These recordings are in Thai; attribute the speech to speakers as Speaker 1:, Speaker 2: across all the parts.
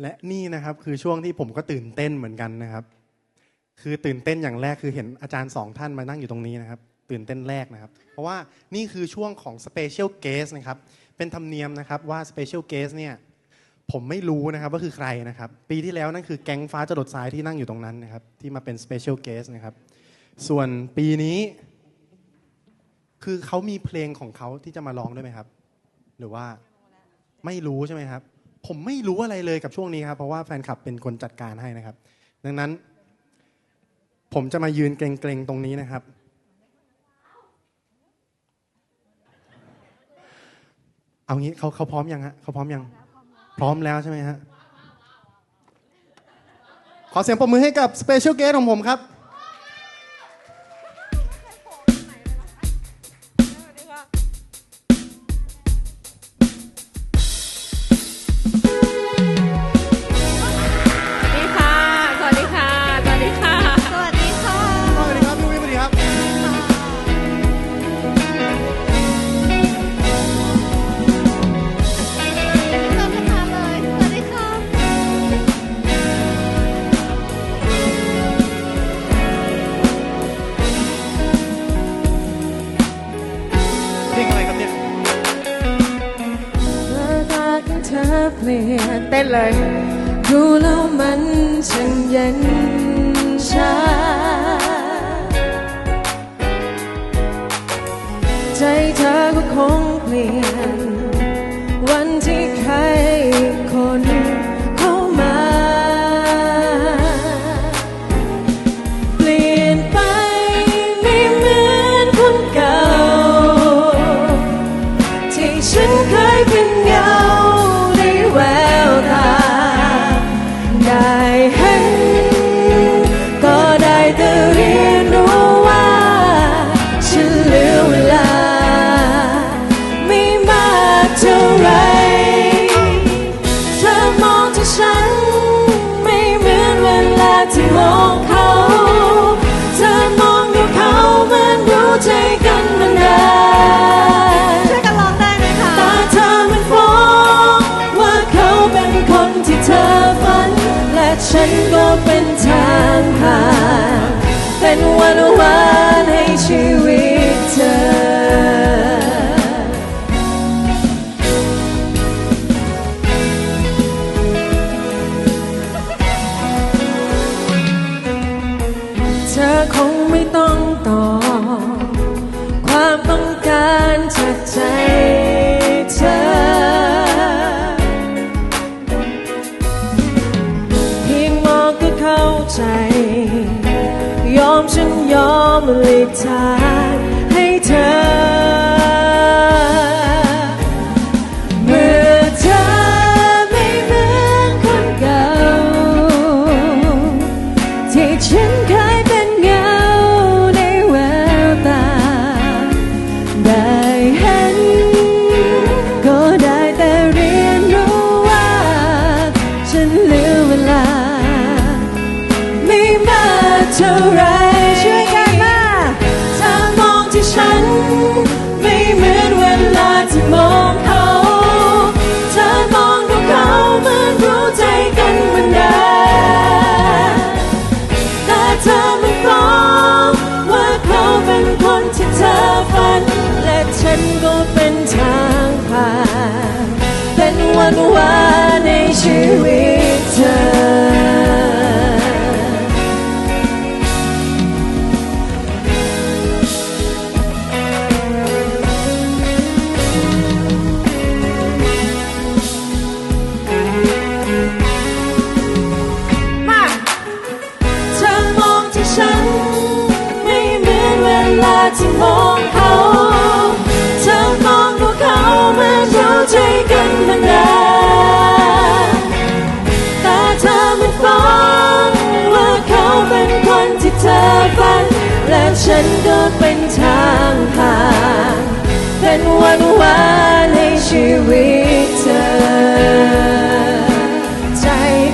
Speaker 1: และนี่นะครับคือช่วงที่ผมก็ตื่นเต้นเหมือนกันนะครับ คือตื่นเต้นอย่างแรกคือเห็นอาจารย์สองท่านมานั่งอยู่ตรงนี้นะครับ ตื่นเต้นแรกนะครับ เพราะว่านี่คือช่วงของสเปเชียลเกสนะครับ เป็นธรรมเนียมนะครับว่าสเปเชียลเกสเนี่ยผมไม่รู้นะครับว่าคือใครนะครับ ปีที่แล้วนั่นคือแก๊งฟ้าจรดสายที่นั่งอยู่ตรงนั้นนะครับ ที่มาเป็นสเปเชียลเกสนะครับ ส่วนปีนี้ คือเขามีเพลงของเขาที่จะมาร้องด้วยไหมครับ หรือว่าไม่รู้ใช่ไหมครับ ผมไม่รู้อะไรเลยกับช่วงนี้ครับ เพราะว่าแฟนคลับเป็นคนจัดการให้นะครับ ดังนั้น ผมจะมายืนเกรงๆตรงนี้นะครับ เอางี้เขาเขาพร้อมยังฮะเขาพร้อมยัง พร้อมแล้วใช่ไหมฮะขอเสียงปรบมือให้กับสเปเชียลเกสของผมครับ
Speaker 2: ของเธอเปลี่ยนเต้นเลยดูแล้วมันช่างเย็นชาใจเธอก็คงเปลี่ยน ยอ เป็นทางผ่านเป็นวันวานในชีวิตเธอ มา เธอมองที่ฉัน ไม่เหมือนเวลาที่มอง ฉันก็เป็นทางผ่านเป็นวันวานให้ชีวิตเธอ ใจ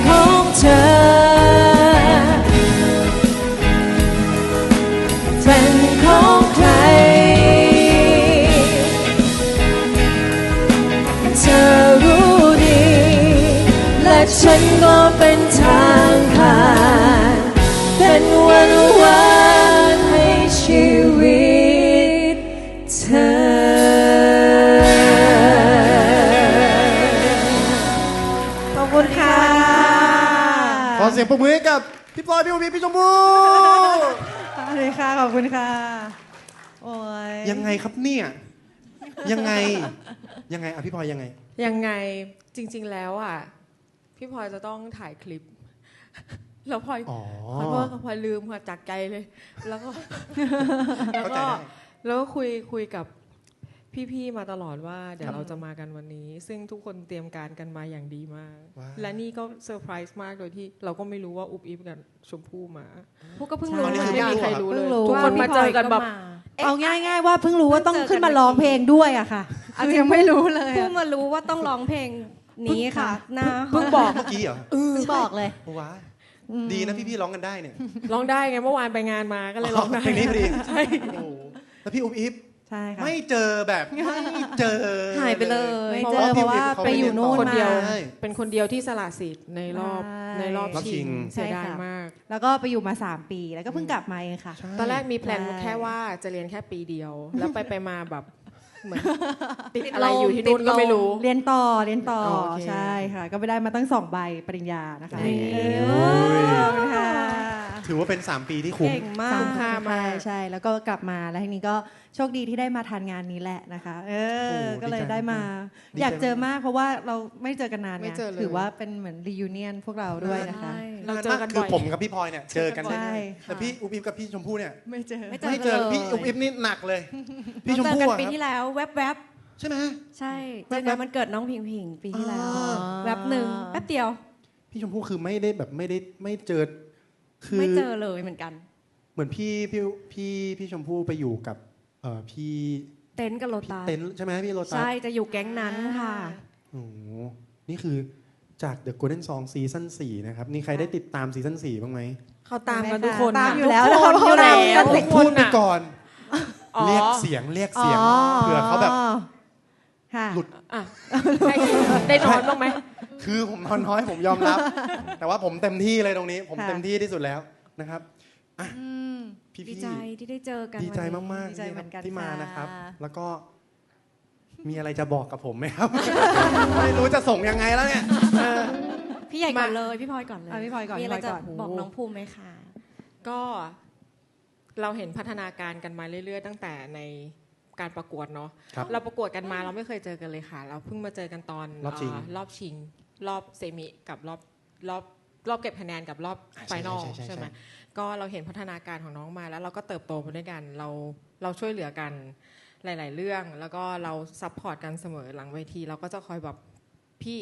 Speaker 2: ของเธอ เป็นของใคร เธอรู้ดี และ
Speaker 3: ฉันก็เป็นทาง
Speaker 1: เสียงปรบมือให้กับพี่พลอยพี่อุบีพี่ชมพู่
Speaker 3: สวัสดีค่ะขอบคุณค่ะโอ้ย
Speaker 1: ยังไงครับเนี่ยยังไงยังไงอะพี่พลอยยังไง
Speaker 2: ยังไงจริง ๆแล้วอะพี่พลอยจะต้องถ่ายคลิปแล้วพลอย
Speaker 1: อ๋อ
Speaker 2: ขอโทษค่ะพลอยลืมค่ะจากใจเลย แล้วก็แล้ว
Speaker 1: เข้าใจ
Speaker 2: ก็
Speaker 1: ได้
Speaker 2: แล้วก็คุยคุยกับ พี่ๆมาตลอดว่าเดี๋ยวเราจะมากันวันนี้ ซึ่งทุกคนเตรียมการกันมาอย่างดีมาก
Speaker 1: ว้าว
Speaker 2: และนี่ก็เซอร์ไพรส์มากโดยที่เราก็ไม่รู้ว่าอุบอิบกับชมพู่มา
Speaker 4: พวกก็เพิ่ง
Speaker 3: ใช่
Speaker 4: รู้
Speaker 1: อันนี้
Speaker 4: เหมื
Speaker 1: คือ
Speaker 4: อน
Speaker 1: ไม่
Speaker 4: กัน
Speaker 1: รู้
Speaker 2: ใครรู้เลย
Speaker 3: เพิ่งรู้
Speaker 2: ทุกคนมาเจอกันแบบ
Speaker 3: เอาง่าย ๆ ว่าเพิ่งรู้ว่าต้องขึ้นมาร้องเพลงด้วยอะค่ะคือยังไม่รู้เลย
Speaker 4: เพิ่
Speaker 3: อะ
Speaker 4: งมารู้ว่าต้องร้องเพลงนี้ค่ะหน้า
Speaker 2: เพิ่งบอก
Speaker 1: เมื่อกี้เหรอ
Speaker 3: เพิ่งบอกเลย
Speaker 1: ว้าดีนะพี่ๆร้องกันได้เนี่ย
Speaker 2: ร้องได้ไงเมื่อวานไปงานมาก็เลยร้องได้
Speaker 1: เพลงนี้พอดี
Speaker 2: ใช่
Speaker 1: โอ้โหแล้วพี่อุบอิบ
Speaker 3: ใช่ค่ะ
Speaker 1: ไม่เจอแบบไม่เจอ
Speaker 4: หายไปเลย
Speaker 3: ไม่เจอเพราะว่าไปอยู่นู่น
Speaker 2: คนเดียว
Speaker 3: มา
Speaker 2: เป็นคนเดียวที่สละสิทธิ์ในรอบ
Speaker 3: ใช่
Speaker 2: ในรอบ
Speaker 1: รอบชิ
Speaker 2: ชิ
Speaker 1: ง
Speaker 2: งเสียดาย
Speaker 3: ใช่ค่ะ
Speaker 2: มาก
Speaker 3: แล้วก็ไปอยู่มา 3 ปีแล้วก็เพิ่งกลับมาเองค่ะ
Speaker 1: ใช่
Speaker 2: ตอนแรกมีแพลน
Speaker 3: ใช่
Speaker 2: แค่ว่าจะเรียนแค่ปีเดียว แล้วไปไปมาแบบเหมือนติดอะไรอยู่ที่นู่นก็ไม่รู้
Speaker 3: เรียนต่อเรียนต่อ
Speaker 2: โอเค
Speaker 3: ใช่ค่ะ ก็ไปได้มาตั้งสองใบปริญญานะคะ
Speaker 2: นี่
Speaker 3: เออค่ะ
Speaker 1: ถือว่าเป็น 3 ปีที่คุ้ม
Speaker 4: เก่งมา
Speaker 3: ส
Speaker 4: ก
Speaker 3: มค่ามาก
Speaker 2: มาก
Speaker 3: ใช่ แล้วก็กลับมาแล้วทีนี้ก็โชคดีที่ได้มาทานงานนี้แหละนะคะ เออ
Speaker 1: โอ้
Speaker 3: ก็เลย
Speaker 1: ดีใจ
Speaker 3: ได้มา
Speaker 1: ดีใจ
Speaker 3: อยากเจอมากเพราะว่าเราไม่เจอกันนาน
Speaker 2: ไม่
Speaker 3: ไง
Speaker 2: เจอเลย
Speaker 3: ถือว่าเป็นเหมือนรียูเนียนพวกเราด้วยนะคะ
Speaker 4: ใช่
Speaker 2: เราเจอกัน
Speaker 1: คื
Speaker 2: บ่
Speaker 1: อ
Speaker 2: อย
Speaker 1: ผมกับพี่พลอยเนี่ยเจอกัน
Speaker 3: ใช่
Speaker 1: ได้
Speaker 3: ค่ะ
Speaker 1: แต่พี่อุบอิบกับพี่ชมพู่เนี่ย
Speaker 3: ไม่เจอ
Speaker 4: ไม่
Speaker 1: ไม่เจอ
Speaker 4: เลย
Speaker 1: พี่อุบอิบนี่หนักเลย พี่ชม
Speaker 4: เราเจอ
Speaker 1: พู่
Speaker 4: กัน
Speaker 1: อะ
Speaker 4: ปี
Speaker 1: ครับ
Speaker 4: ที่แล้วแวบ
Speaker 1: ใช่ไหม
Speaker 4: ๆใช่
Speaker 1: แว๊
Speaker 4: เจ
Speaker 1: บๆ
Speaker 4: อกันมันเกิดน้องพิงพิงปีที่แล้ว
Speaker 1: อ่า
Speaker 4: แวบหนึ่งแป๊บเดียว
Speaker 1: พี่ชมพู่คือไม่ได้แบบไม่ได้ไม่เจอ คือ
Speaker 4: ไม่เจอเลยเหมือนกัน
Speaker 1: เหมือนพี่พี่พี่พี่ชมพู่ไปอยู่กับเอ่อพี่
Speaker 4: เต็นท์กับโล
Speaker 1: พี่
Speaker 4: ตัส
Speaker 1: เต็นท์ใช่ไหมพี่โรตัส
Speaker 4: ใช่จะอยู่แก๊งนั้นค่ะ
Speaker 1: โอ้โหนี่คือจาก The Golden Song ซีซั่น4นะครับนี่ใครได้ติดตามซีซั่น4บ้างไหม
Speaker 2: เขาตามกันทุกคน
Speaker 3: ตามะอยู่แล้ว
Speaker 2: ทุกคนอยู่แล้ว
Speaker 3: ตามกัน
Speaker 2: ทุกค
Speaker 1: พู
Speaker 2: น
Speaker 1: ดไป
Speaker 2: อะ
Speaker 1: ก่อน
Speaker 2: อ๋อ
Speaker 1: เรียกเสียงเรียกเสียงเผื่อเขาแบบ
Speaker 3: ค่ะ
Speaker 1: หลุด
Speaker 2: อะได้ได้นอนบ้างไหม
Speaker 1: คือผมนอนน้อยผมยอมรับ แต่ว่าผมเต็มที่เลยตรงนี้ ผม
Speaker 3: ค่ะ
Speaker 1: เต็มที่ที่สุดแล้วนะครับอะ
Speaker 4: อืม
Speaker 1: พี่
Speaker 4: ดี
Speaker 1: พี่
Speaker 4: ใจที่ได้เจอกัน
Speaker 1: ดีใจ
Speaker 4: วันนี้
Speaker 1: มาก
Speaker 3: ดี
Speaker 1: ๆ
Speaker 3: ใจ
Speaker 1: ที่
Speaker 3: เหมือนกัน
Speaker 1: ที่มา
Speaker 3: ค่ะ
Speaker 1: นะครับ แล้วก็มีอะไรจะบอกกับผมไหมครับ ไม่รู้จะส่งยังไงแล้วเนี่ยเออ
Speaker 4: พี่ใหญ่ก่อนเลย พี่พลอยก่อนเลย
Speaker 3: อะพี่พลอยก่อน
Speaker 4: มีอะไร
Speaker 3: พี่พล
Speaker 4: จะ
Speaker 3: อยก่อน
Speaker 4: บอกน้องภูมิไหมคะ
Speaker 2: ก็เราเห็นพัฒนาการกันมาเรื่อย ๆ ตั้งแต่ใน การประกวดเนาะ
Speaker 1: ครับ
Speaker 2: เราประกวดกันมาเราไม่เคยเจอกันเลยค่ะ เราเพิ่งมาเจอกันตอน
Speaker 1: รอบชิง
Speaker 2: เรอบชิง รอบเซมิกับรอบรอบรอบเก็บคะแนนกับรอบ
Speaker 1: อ่า
Speaker 2: ไฟ
Speaker 1: ใช่
Speaker 2: นอล
Speaker 1: ใช่ใช่ใช่
Speaker 2: ใช่ไหมก็เราเห็นพัฒนาการของน้องมาแล้วเราก็เติบโตไปด้วยกันเราเราช่วยเหลือกันหลาย ๆ เรื่อง แล้วก็เราซัพพอร์ตกันเสมอหลังเวที เราก็จะคอยแบบพี่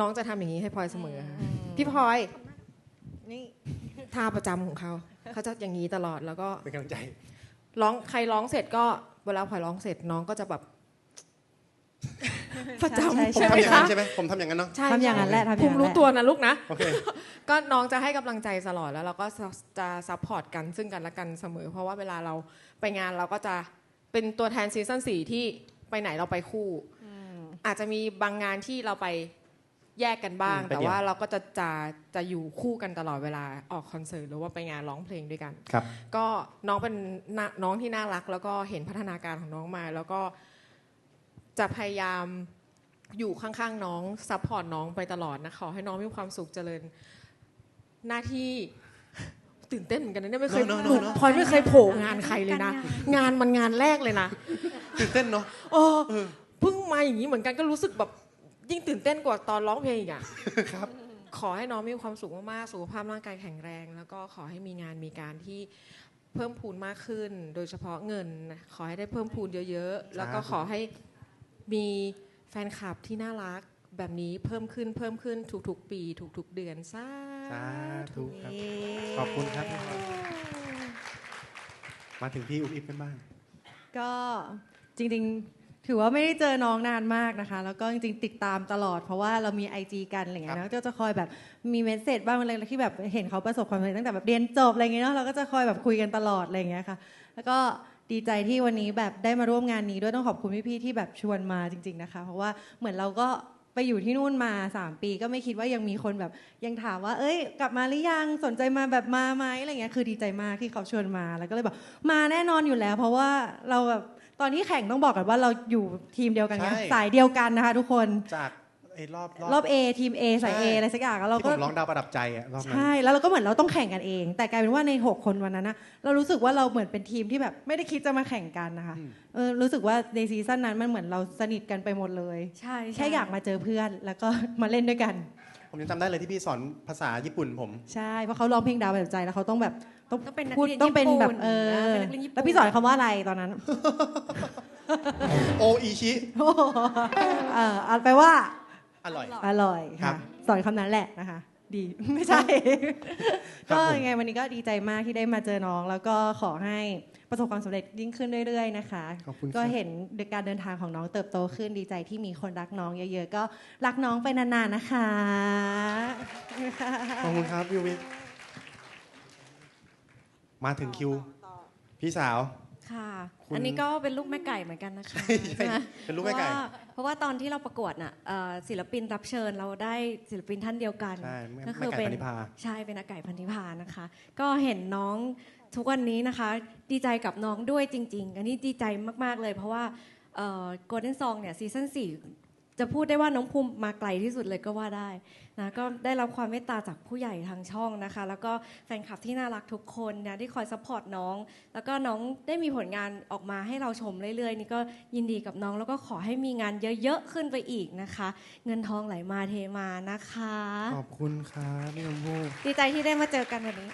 Speaker 2: น้องจะทำอย่างนี้ให้พลอยเสมอค่ะพี่พลอย
Speaker 3: นี่
Speaker 2: ท่าประจำของเขาเขาจะอย่างนี้ตลอดแล้วก็
Speaker 1: เป็นกำลังใจ
Speaker 2: ร้องใครร้องเสร็จก็เวลาพลอยร้องเสร็จน้องก็จะแบบประจำ
Speaker 3: ใช่
Speaker 1: ผม
Speaker 2: ใช่ไหม
Speaker 1: ทำอย่างนั้น
Speaker 2: คะ
Speaker 1: ใช่ไหมผมทำอย่างนั้นเนาะ
Speaker 2: ใช่
Speaker 3: ทำอย่างนั้นแหละทำอย่างนั้น
Speaker 2: ภูมิรู้
Speaker 3: แหละ
Speaker 2: ตัวนะลูกนะ
Speaker 1: โอเค
Speaker 2: ก็น้องจะให้กำลังใจตลอดแล้วเราก็จะซัพพอร์ตกันซึ่งกันและกันเสมอ เพราะว่าเวลาเราไปงานเราก็จะเป็นตัวแทนซีซั่นสี่ที่ไปไหนเราไปคู่ อาจจะมีบางงานที่เราไป แยกกันบ้าง
Speaker 1: อืมไป
Speaker 2: แต่
Speaker 1: เดี่ยว
Speaker 2: ว่าเราก็จะจะจะอยู่คู่กันตลอดเวลาออกคอนเสิร์ตหรือว่าไปงานร้องเพลงด้วยกัน
Speaker 1: ครับ
Speaker 2: ก็น้องเป็นน่าน้องที่น่ารัก แล้วก็เห็นพัฒนาการของน้องมา แล้วก็จะพยายามอยู่ข้างๆน้องซัพพอร์ตน้องไปตลอดนะขอให้น้องมีความสุขเจริญหน้าที่ตื่นเต้นเหมือนกันนะเนี่ยไม่เคย
Speaker 1: เนอะเนอะ
Speaker 2: หนู
Speaker 1: เนอะ
Speaker 2: พลอยไม่เคยโผล่งานใครเลยนะ งานมันงานแรกเลยนะ
Speaker 1: ตื่นเต้นเนาะ
Speaker 2: เออเพิ่งมาอย่างนี้เหมือนกันก็รู้สึกแบบ ยิ่งตื่นเต้นกว่าตอนร้องเพลงอีกอะ
Speaker 1: ครับ
Speaker 2: ขอให้น้องมีความสุขมากๆ สุขภาพร่างกายแข็งแรง แล้วก็ขอให้มีงานมีการที่เพิ่มพูนมากขึ้น โดยเฉพาะเงินนะขอให้ได้เพิ่มพูนเยอะๆ แล้วก็ขอให้มีแฟนคลับที่น่ารักแบบนี้เพิ่มขึ้นเพิ่มขึ้นทุกๆ ปีทุกๆ เดือนสา
Speaker 1: สา
Speaker 2: ธุ
Speaker 1: ธุครับ ขอบคุณครับพี่พลอยมาถึงพี่อุ๊บอิ๊บกันบ้าง
Speaker 3: ก็จริงๆ ถือว่าไม่ได้เจอน้องนานมากนะคะ แล้วก็จริงๆติดตามตลอดเพราะว่าเรามี IG กันอะไรเงี้ย
Speaker 1: ครับ
Speaker 3: แล้วก็จะคอยแบบมีเมสเซจบ้างอะไรที่แบบเห็นเขาประสบความสำเร็จตั้งแต่แบบเรียนจบอะไรเงี้ยเนาะเราก็จะคอยแบบคุยกันตลอดอะไรเงี้ยค่ะ แล้วก็ดีใจที่วันนี้แบบได้มาร่วมงานนี้ด้วยต้องขอบคุณพี่ๆที่แบบชวนมาจริง ๆนะคะ เพราะว่าเหมือนเราก็ไปอยู่ที่นู่นมา 3 ปีก็ไม่คิดว่ายังมีคนแบบยังถามว่า เอ้ย กลับมาหรือยังสนใจมาแบบมาไหมอะไรเงี้ยคือดีใจมากที่เขาชวนมาแล้วก็เลยบอกมาแน่นอนอยู่แล้ว เพราะว่าเราแบบ ตอนที่แข่งต้องบอกกันว่าเราอยู่ทีมเดียวกันไง
Speaker 1: ใช่
Speaker 3: สายเดียวกันนะคะ ทุกคน
Speaker 1: จากไอ้รอบ
Speaker 3: รอบ A ทีม A สาย A
Speaker 1: ใช่
Speaker 3: อะไรสักอย่างแล้วเรา
Speaker 1: ที่
Speaker 3: ก็
Speaker 1: ผมร้องดาวประดับใจอะรอบนั้น
Speaker 3: ใช่ แล้วเราก็เหมือนเราต้องแข่งกันเอง แต่กลายเป็นว่าใน 6 คนวันนั้นนะเรารู้สึกว่าเราเหมือนเป็นทีมที่แบบไม่ได้คิดจะมาแข่งกันนะคะ
Speaker 1: อืม
Speaker 3: เออรู้สึกว่าในซีซั่นนั้นมันเหมือนเราสนิทกันไปหมดเลย
Speaker 5: ใช่
Speaker 3: แค่อยากมาเจอเพื่อนแล้วก็ มาเล่นด้วยกัน
Speaker 1: ผมยังจำได้เลยที่พี่สอนภาษาญี่ปุ่นผม
Speaker 3: ใช่ เพราะเขาร้องเพลงดาวแบบใจแล้วเขาต้องแบบต้อง
Speaker 5: ต้องเป็นนัก
Speaker 3: พูด
Speaker 5: เรียน
Speaker 3: ต้องเป็นแบบ
Speaker 5: ญี่ปุ่น
Speaker 3: เออ
Speaker 5: นะเป็นนักเรียนญี่ปุ่น
Speaker 3: แล้วพี่สอนคำว่าอะไรตอนนั้น
Speaker 1: โออิชิ
Speaker 3: เออเอาไปลว่า
Speaker 1: อร่อย
Speaker 3: อร่อย
Speaker 1: ครั
Speaker 3: ค่ะ
Speaker 1: บ
Speaker 3: สอนคำนั้นแหละนะคะ ดีไม่ใช่
Speaker 1: ครับ
Speaker 3: ก็
Speaker 1: ผม
Speaker 3: ยังไงวันนี้ก็ดีใจมากที่ได้มาเจอน้อง แล้วก็ขอให้ประสบความสำเร็จยิ่งขึ้นเรื่อย ๆ นะคะ
Speaker 1: ขอบคุณ
Speaker 3: ก็
Speaker 1: ครับ
Speaker 3: เห็นการเดินทางของน้องเติบโตขึ้นดีใจที่มีคนรักน้องเยอะๆ ก็รักน้องไปนานๆนะคะ
Speaker 1: ขอบคุณครับพี่วิทย์มาถึงคิว พี่สาว
Speaker 5: ค่ะ
Speaker 1: คุณ
Speaker 5: อันนี้ก็เป็นลูกแม่ไก่เหมือนกันนะคะ
Speaker 1: ใช่เป็นลูกแม่ไก่
Speaker 5: เพราะว่าเพราะว่าตอนที่เราประกวดน่ะเอ่อศิลปินรับเชิญเราได้ศิลปินท่านเดียวกัน
Speaker 1: ใช่แม่
Speaker 5: ก็
Speaker 1: แม่ไก่
Speaker 5: เป็
Speaker 1: พันธิพา
Speaker 5: ใช่เป็นอาไก่พันธิพานะคะ ก็เห็นน้องทุกวันนี้นะคะ ดีใจกับน้องด้วยจริง ๆ อันนี้ดีใจมาก ๆ เลย เพราะว่าโกลเด้นซองเนี่ยซีซั่นสี่ จะพูดได้ว่าน้องภูมิมาไกลที่สุดเลยก็ว่าได้นะก็ได้รับความเมตตาจากผู้ใหญ่ทางช่องนะคะ แล้วก็แฟนคลับที่น่ารักทุกคนนะที่คอยซัพพอร์ตน้อง แล้วก็น้องได้มีผลงานออกมาให้เราชมเรื่อยๆ นี่ก็ยินดีกับน้องแล้วก็ขอให้มีงานเยอะๆขึ้นไปอีกนะคะ เงินทองไหลมาเทมานะคะ
Speaker 1: ขอบคุณครับพี่ชมพู่
Speaker 5: ดีใจที่ได้มาเจอกันวันนี้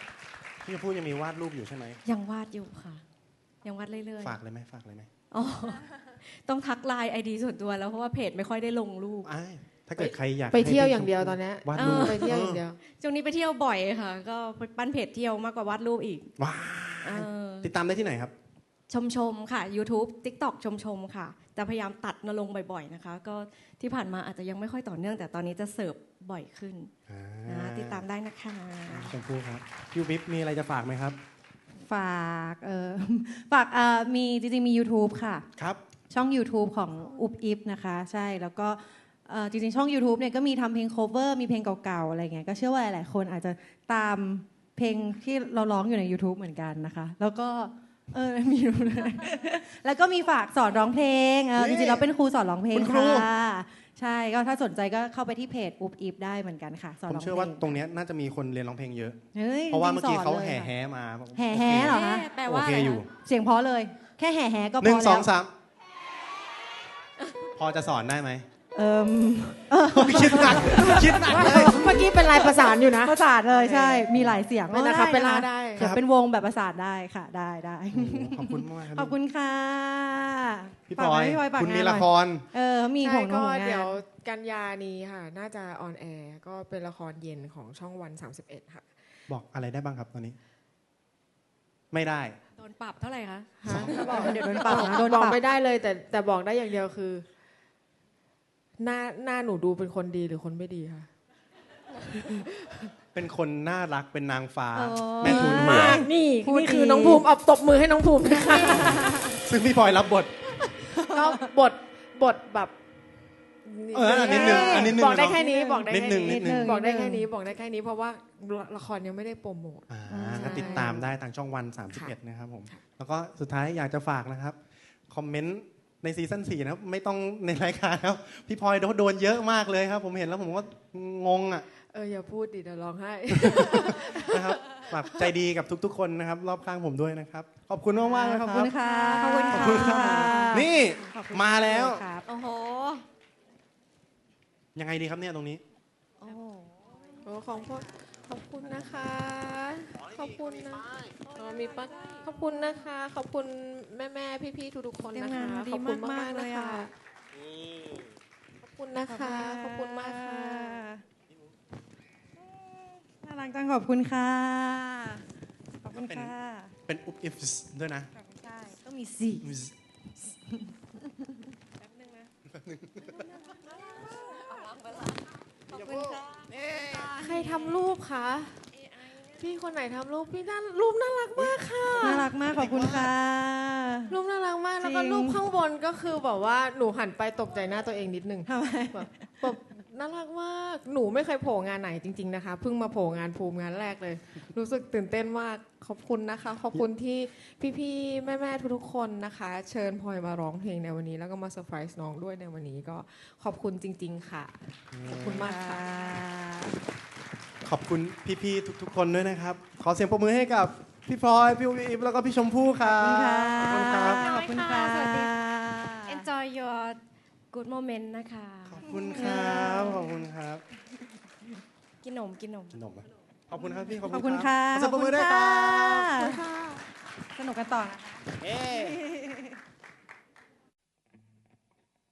Speaker 1: พี่ชมพู่ยังมีวาดรูปอยู่ใช่ไหม
Speaker 5: ยังวาดอยู่ค่ะ ยังวาดเรื่อย
Speaker 1: ฝากเลยไหมฝากเลยไหม
Speaker 5: ๆอ๋อ ต้องทักไลน์ไอดีส่วนตัวแล้วเพราะว่าเพจไม่ค่อยได้ลงรูป
Speaker 1: อ้ายถ้าเกิดใครอยาก
Speaker 4: ไปเที่ยว
Speaker 1: ให้พี่
Speaker 4: อย่างเดียว
Speaker 1: ชมพู่
Speaker 4: ตอนเนี้ยวา
Speaker 1: ดรูป
Speaker 4: ไปเที่ยวอย่างเดียว
Speaker 5: ช่วงนี้ไปเที่ยวบ่อยค่ะ ก็ไปปั้นเพจเที่ยวมากกว่าวาดรูปอีก
Speaker 1: ว้า
Speaker 5: เออ
Speaker 1: ติดตามได้ที่ไหนครับ
Speaker 5: ชมชมๆค่ะ YouTube TikTok ชมชมๆค่ะจะพยายามตัดมาลงบ่อยๆนะคะ ก็ที่ผ่านมาอาจจะยังไม่ค่อยต่อเนื่องแต่ตอนนี้จะเสิร์ฟบ่อยขึ้น
Speaker 1: อ่า
Speaker 5: นะติดตามได้นะคะ
Speaker 1: ชมพู่ครับพี่วิปมีอะไรจะฝากไหมครับ
Speaker 3: ฝากเออฝากเอ่อมีจริงๆมี YouTube ค่ะ
Speaker 1: ครับ
Speaker 3: ช่อง YouTube ของอุบอิบนะคะ ใช่แล้วก็เอ่อจริงๆ ช่อง YouTube เนี่ยก็มีทำเพลง cover มีเพลงเก่าๆ อะไรเงี้ยก็เชื่อว่าหลายๆคนอาจจะตามเพลงที่เราร้องอยู่ใน YouTube เหมือนกันนะคะ แล้วก็เออมีอยู่เลยแล้วก็มีฝากสอนร้องเพลงเออจ
Speaker 1: นี่
Speaker 3: ริงๆเราเป็นครูสอนร้องเพลง
Speaker 1: คุณครู
Speaker 3: ค่ะ ใช่ก็ถ้าสนใจก็เข้าไปที่เพจอุบอิบได้เหมือนกันค่ะสอน
Speaker 1: ผม
Speaker 3: ร้องเพลง
Speaker 1: เชื่อว่าตรงเนี้ยน่าจะมีคนเรียนร้องเพลงเยอะ
Speaker 3: ฮ้ย
Speaker 1: เพราะว่าเมื่อกี้
Speaker 3: จงๆ
Speaker 1: เขา
Speaker 3: สนลย
Speaker 1: แห่
Speaker 3: ค่ะ
Speaker 1: แห่มา
Speaker 3: แห่แห่เหรอคะ
Speaker 5: แปล
Speaker 1: โอ
Speaker 5: ว่า
Speaker 1: เค
Speaker 5: อะไร
Speaker 1: อยู่
Speaker 3: เสียงเพราะเลย แค่แห่แห่ก็พ
Speaker 1: หนึ่
Speaker 3: อง
Speaker 1: ส
Speaker 3: แล้
Speaker 1: อง
Speaker 3: ว
Speaker 1: สามพอจะสอนได้ไหม
Speaker 3: เอิม
Speaker 1: คิดหนักคิดหนักเลย
Speaker 4: เมื่อกี้เป็นลายประสานอยู่นะ
Speaker 3: ประสานเลยใช่ มีหลายเสียง
Speaker 4: เป็นอะคาเปลล่าได้
Speaker 3: เดี๋ยวเป็นวงแบบประสานได้ค่ะ ได้ได้
Speaker 1: โอ้โหขอบคุณมากครับ
Speaker 3: ขอบคุณค่ะ
Speaker 1: พี่ป
Speaker 3: ฝาก
Speaker 1: อ
Speaker 3: ไว้
Speaker 1: ย
Speaker 3: พี่ปอยฝาก
Speaker 1: คุณมี
Speaker 3: งานหน่
Speaker 1: ละ
Speaker 3: อย
Speaker 1: คร
Speaker 3: เออ มีข
Speaker 4: ใช่
Speaker 3: อง
Speaker 4: ก็
Speaker 3: ของงาน
Speaker 4: เดี๋ยวกันยานี้ค่ะ น่าจะออนแอร์ก็เป็นละครเย็นของช่องวัน 31 ค่ะ
Speaker 1: บอกอะไรได้บ้างครับตอนนี้ ไม่ได้
Speaker 5: โดนปรับเท่าไหร่คะ
Speaker 4: ฮะ
Speaker 3: เดี๋ยวโดนปรับนะโดน
Speaker 4: บอก
Speaker 3: ปรับ
Speaker 4: ไม่ได้เลยแต่แต่บอกได้อย่างเดียวคือ หน้าหน้าหนูดูเป็นคนดีหรือคนไม่ดีค่ะ
Speaker 1: เป็นคนน่ารักเป็นนางฟ้า
Speaker 3: โอ้
Speaker 1: แม่ทุนหัว
Speaker 4: มากนี่
Speaker 3: พูด
Speaker 4: นี่คือ
Speaker 3: ดี
Speaker 4: น้องภูมิเอาตบมือให้น้องภูมินะคะ
Speaker 1: ซึ่งพี่พลอยรับบท
Speaker 4: ก็บทบทแบบ
Speaker 1: เอออันนิดนึงอันนิดนึง
Speaker 4: บอกได้
Speaker 1: เนอะ
Speaker 4: แค่นี้บอกได้
Speaker 1: นิด
Speaker 4: แค่
Speaker 1: นึง
Speaker 4: นี้
Speaker 1: นิดนึง
Speaker 4: บอกได้แค่นี้บอกได้แค่นี้เพราะว่าละครยังไม่ได้โปรโมท
Speaker 1: อ่า
Speaker 4: ใช่
Speaker 1: ก็ติดตามได้ทางช่องวัน 31 นะครับผม แล้วก็สุดท้ายอยากจะฝากนะครับ คอมเมนต์ ในซีซั่น4นะครับไม่ต้องในรายการครับพี่พลอยโดนเยอะมากเลยครับ ผมเห็นแล้วผมว่างงอะ
Speaker 4: เอออย่าพูดดิเดี๋ยวร้องไห้
Speaker 1: นะครับฝากใจดีกับทุก ๆ คนนะครับ รอบข้างผมด้วยนะครับ ขอบคุณมากๆนะค
Speaker 3: ข
Speaker 1: รั
Speaker 3: อ
Speaker 1: บบ
Speaker 3: คุณค่ะ
Speaker 5: ขอบคุณ
Speaker 1: ขอบคุณครับนี่
Speaker 3: ขอบคุณ
Speaker 1: มาแล้ว
Speaker 3: ครับ
Speaker 5: โอ้โห
Speaker 1: ยังไงดีครับเนี่ยตรงนี้
Speaker 5: โอ้โห
Speaker 4: โอ้ของพวก ขอบคุณนะคะ ขอบคุณนะอ๋อมีป้าขอบคุณนะคะ ขอบคุณแม่แม่พี่พี่ๆทุกๆคนนะคะ
Speaker 5: ดี
Speaker 4: ขอบคุณมามา
Speaker 5: ก
Speaker 4: ก
Speaker 5: ๆ
Speaker 4: ๆ
Speaker 5: เล
Speaker 4: นะ
Speaker 5: ย
Speaker 4: คะ
Speaker 5: อะ
Speaker 4: ขอบคุณนะคะ ขอบคุณมากค่ะ
Speaker 3: น่ารักจังขอบคุณค่ะ ขอบคุณค่ะ
Speaker 1: เป็นอุบอิฟด้วยนะ
Speaker 3: ขอบคุณค่ะต้องมีสี่
Speaker 4: ใคร ทำรูปคะ
Speaker 2: พี่คนไหนทำรูปพี่น่ารูปน่ารักมากค่ะ
Speaker 3: น่ารักมากขอบคุณค่ะ
Speaker 2: รูปน่ารักมากแล้วก็
Speaker 3: จริง
Speaker 2: รูปข้างบนก็คือแบบว่าหนูหันไปตกใจหน้าตัวเองนิดนึง
Speaker 3: ทำไม
Speaker 2: แบบแบบน่ารักมากหนูไม่เคยโผล่งานไหนจริง ๆนะคะเพิ่งมาโผล่งานภูมิงานแรกเลย รู้สึกตื่นเต้นมากขอบคุณนะคะ ขอบคุณที่พี่ๆแม่ๆทุกๆคนนะคะ เชิญพลอยมาร้องเพลงในวันนี้ แล้วก็มาเซอร์ไพรส์น้องด้วยในวันนี้ก็ขอบคุณจริง ๆ ค่ะขอบคุณมากค่ะ
Speaker 1: ขอบคุณพี่ๆทุก ๆ คนด้วยนะครับ ขอเสียงปรบมือให้กับพี่พลอยพี่อีฟแล้วก็พี่ชมพู่ครับ
Speaker 3: ขอบคุณค่ะ
Speaker 1: ขอบคุณครับ
Speaker 3: ขอบคุณค่ะ
Speaker 5: สวัสดี enjoy your good moment นะคะ
Speaker 1: ขอบคุณครับขอบคุณครับ
Speaker 5: กินนมกินนม
Speaker 1: ขนมอะขอบคุณครับพี่
Speaker 3: ขอบคุณค่ะ
Speaker 1: ขอเสียงปรบมือด้วยครับ
Speaker 3: สนุกกันต่อนะคะ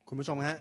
Speaker 1: คุณผู้ชมฮะ